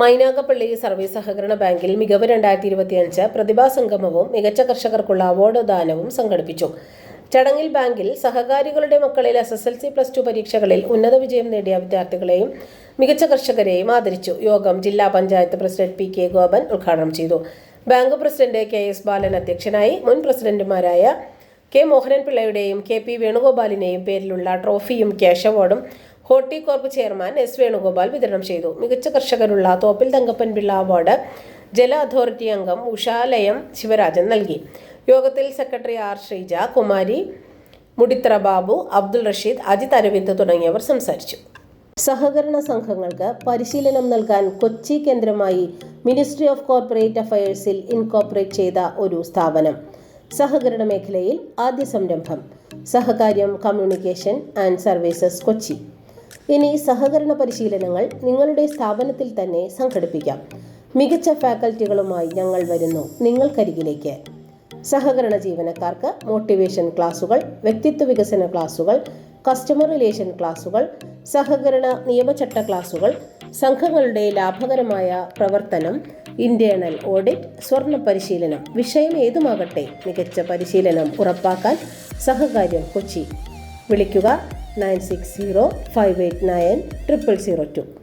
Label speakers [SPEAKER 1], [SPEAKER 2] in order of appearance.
[SPEAKER 1] Mynagappally service സഹകരണ ബാങ്കിൽ മികവ് രണ്ടായിരത്തി ഇരുപത്തിയഞ്ച് പ്രതിഭാ സംഗമവും മികച്ച കർഷകർക്കുള്ള അവാർഡ് ദാനവും സംഘടിപ്പിച്ചു. ചടങ്ങിൽ ബാങ്കിൽ സഹകാരികളുടെ മക്കളിൽ S S L C plus two പരീക്ഷകളിൽ ഉന്നത വിജയം നേടിയ വിദ്യാർത്ഥികളെയും മികച്ച കർഷകരെയും ആദരിച്ചു. യോഗം ജില്ലാ panchayat president P K Gopan ഉദ്ഘാടനം ചെയ്തു. Bank president K S Balan അധ്യക്ഷനായി മുൻ പ്രസിഡന്റുമാരായ കെ മോഹനൻ പിള്ളയുടെയും കെ പി വേണുഗോപാലിനെയും പേരിലുള്ള ട്രോഫിയും ക്യാഷ് അവാർഡും ഹോർട്ടികോർപ്പ് ചെയർമാൻ എസ് വേണുഗോപാൽ വിതരണം ചെയ്തു. മികച്ച കർഷകരുള്ള തോപ്പിൽ തങ്കപ്പൻ പിള്ള അവാർഡ് ജല അതോറിറ്റി അംഗം ഉഷാലയം ശിവരാജൻ നൽകി. യോഗത്തിൽ സെക്രട്ടറി ആർ ശ്രീജ കുമാരി മുടിത്തറ ബാബു അബ്ദുൾ റഷീദ് അജിത് അരവിന്ദ് തുടങ്ങിയവർ സംസാരിച്ചു. സഹകരണ സംഘങ്ങൾക്ക് പരിശീലനം നൽകാൻ കൊച്ചി കേന്ദ്രമായി മിനിസ്ട്രി ഓഫ് കോർപ്പറേറ്റ് അഫയേഴ്സിൽ ഇൻകോർപ്പറേറ്റ് ചെയ്ത ഒരു സ്ഥാപനം. സഹകരണ മേഖലയിൽ ആദ്യ സംരംഭം. Sahakaryam communication and services Kochi. ഇനി സഹകരണ പരിശീലനങ്ങൾ നിങ്ങളുടെ സ്ഥാപനത്തിൽ തന്നെ സംഘടിപ്പിക്കാം. മികച്ച ഫാക്കൽറ്റികളുമായി ഞങ്ങൾ വരുന്നു. നിങ്ങൾക്കരികിലേക്ക്. സഹകരണ ജീവനക്കാർക്ക് മോട്ടിവേഷൻ ക്ലാസുകൾ വ്യക്തിത്വ വികസന ക്ലാസുകൾ കസ്റ്റമർ റിലേഷൻ ക്ലാസുകൾ സഹകരണ നിയമചട്ട ക്ലാസുകൾ സംഘങ്ങളുടെ ലാഭകരമായ പ്രവർത്തനം ഇന്റേണൽ ഓഡിറ്റ് സ്വർണ പരിശീലനം വിഷയം ഏതുമാകട്ടെ മികച്ച പരിശീലനം ഉറപ്പാക്കാൻ സഹകാര്യം കൊച്ചി. വിളിക്കുക nine six zero five eight nine triple zero two.